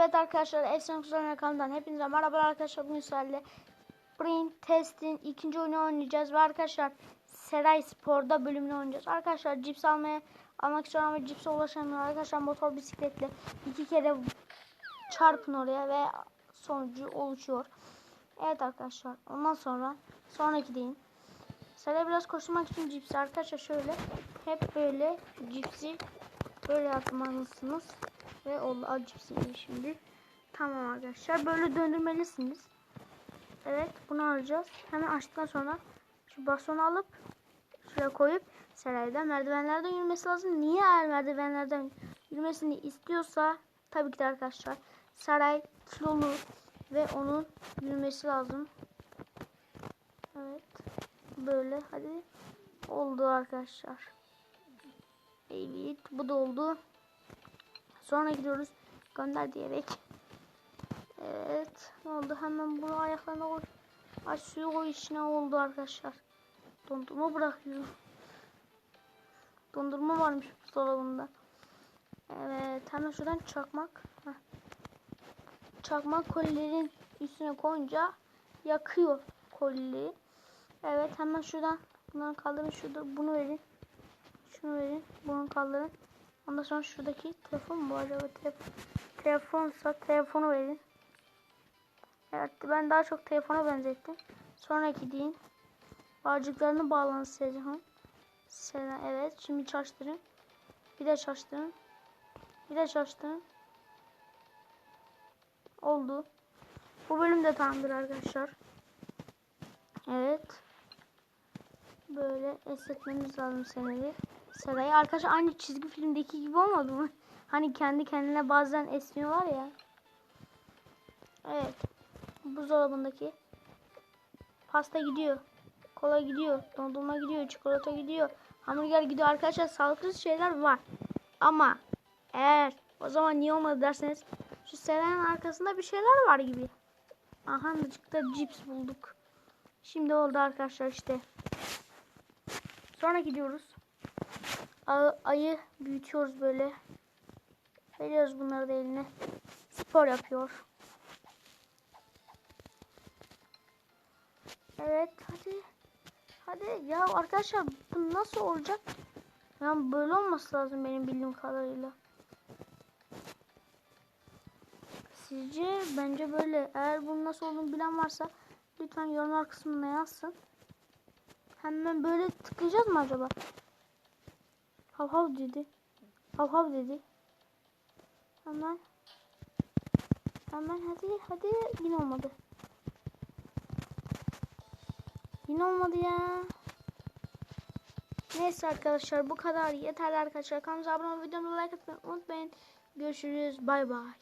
Evet arkadaşlar Efsane Kuzular kanalından hepinize merhaba arkadaşlar bugün sizlerle Brain Test'in ikinci oyunu oynayacağız ve arkadaşlar Seray Spor'da bölümünü oynayacağız. Arkadaşlar cips almaya almak istiyorum ama cipse ulaşamıyorum. Arkadaşlar motor bisikletle iki kere çarpın oraya ve sonucu oluşuyor. Evet arkadaşlar ondan sonra sonraki deyim. Seray biraz koşmak için cipsi arkadaşlar şöyle hep böyle cipsi böyle yapmalısınız. Ve oldu yiyin şimdi. Tamam arkadaşlar böyle döndürmelisiniz. Evet bunu alacağız. Hemen açtıktan sonra şu bastonu alıp şuraya koyup sarayda merdivenlerden yürümesi lazım. Niye eğer merdivenlerden yürümesini istiyorsa tabii ki de arkadaşlar saray kilolu ve onun yürümesi lazım. Evet. Böyle hadi. Oldu arkadaşlar. Evet bu da oldu. Sonra gidiyoruz. Gönder diyerek. Evet. Ne oldu? Hemen bunu ayaklarına koy. Aç suyu koy içine oldu arkadaşlar. Dondurma bırakıyor. Dondurma varmış dolabında. Evet. Hemen şuradan çakmak. Heh. Çakmak kolilerin üstüne koyunca yakıyor koliyi. Evet. Hemen şuradan bunları kaldırın. Şurada bunu verin. Şunu verin. Bunu kaldırın. Ondan sonra şuradaki telefon mu acaba? Telefon, telefonsa telefonu verin. Evet ben daha çok telefona benzettim. Sonraki deyin. Bağcıklarını bağlanın Sezon. Evet şimdi çalıştırın. Bir de çalıştırın. Bir de çalıştırın. Oldu. Bu bölüm de tamamdır arkadaşlar. Evet. Böyle esnetmemiz lazım seneli. Serayı arkadaşlar aynı çizgi filmdeki gibi olmadı mı? Hani kendi kendine bazen esniyorlar ya. Evet. Buzdolabındaki pasta gidiyor. Kola gidiyor. Dondurma gidiyor. Çikolata gidiyor. Hamburger gidiyor. Arkadaşlar sağlıklı şeyler var. Ama eğer o zaman niye olmadı derseniz şu Seray'ın arkasında bir şeyler var gibi. Aha da cips bulduk. Şimdi oldu arkadaşlar işte. Sonra gidiyoruz. Ayı büyütüyoruz böyle. Veriyoruz bunları da eline. Spor yapıyor. Evet hadi. Hadi ya arkadaşlar bu nasıl olacak? Yani böyle olması lazım benim bildiğim kadarıyla. Sizce bence böyle. Eğer bunun nasıl olduğunu bilen varsa lütfen yorumlar kısmına yazsın. Hemen böyle tıklayacağız mı acaba? Hav hav dedi. Hav hav dedi. Hemen. Hemen hadi hadi yine olmadı. Yine olmadı ya. Neyse arkadaşlar bu kadar yeterli arkadaşlar. Kanalımıza abone olmayı videomu like atmayı unutmayın. Görüşürüz. Bay bay.